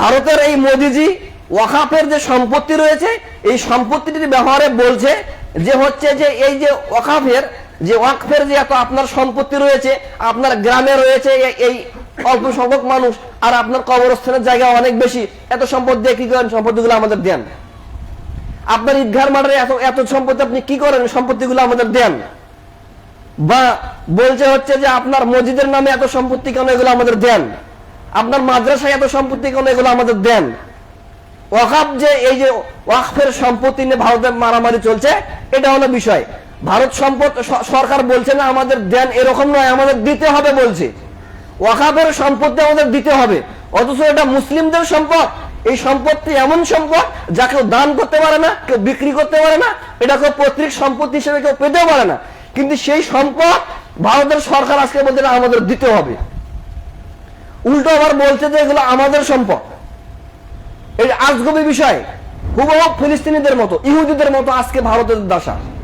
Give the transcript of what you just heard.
ভারতের এই মোদিজি ওয়াকাফের যে সম্পত্তি রয়েছে, এই সম্পত্তিটির ব্যবহারে বলছে যে হচ্ছে যে এই যে ওয়াকাফের, যে ওয়াকফের যে এত আপনার সম্পত্তি রয়েছে, আপনার গ্রামে রয়েছে এই অল্প সংখ্যক মানুষ, আর আপনার কবরস্থানের জায়গা অনেক বেশি, এত সম্পদ দিয়ে কি করেন? সম্পত্তিগুলো আমাদের দেন। আপনার ঈদগার মাঠে এত এত সম্পত্তি আপনি কি করেন? সম্পত্তিগুলো আমাদের দেন। বা বলছে হচ্ছে যে আপনার মসজিদের নামে এত সম্পত্তি কেন এগুলো আমাদের দেন? আপনার মাদ্রাসায় এত সম্পত্তি কেন এগুলো আমাদের দেন? ওয়াকাফ যে এই যে ওয়াকফের সম্পত্তি নিয়ে ভারতের মারামারি চলছে, এটা হলো বিষয়। ভারত সম্পদ সরকার বলছে না, আমাদের দেন এরকম নয়, আমাদের দিতে হবে বলছে। ওয়াকাফের সম্পত্তি আমাদের দিতে হবে। অথচ এটা মুসলিমদের সম্পদ। এই সম্পত্তি এমন সম্পদ যা কেউ দান করতে পারে না, কেউ বিক্রি করতে পারে না, এটা কেউ পৈতৃক সম্পত্তি হিসেবে কেউ পেতেও পারে না। কিন্তু সেই সম্পদ ভারতের সরকার আজকে বলছে না, আমাদের দিতে হবে। উল্টো আবার বলছে যে এগুলো আমাদের সম্পদ। এই আজগবি বিষয়, হুবহ ফিলিস্তিনিদের মতো, ইহুদিদের মতো আজকে ভারতের দশা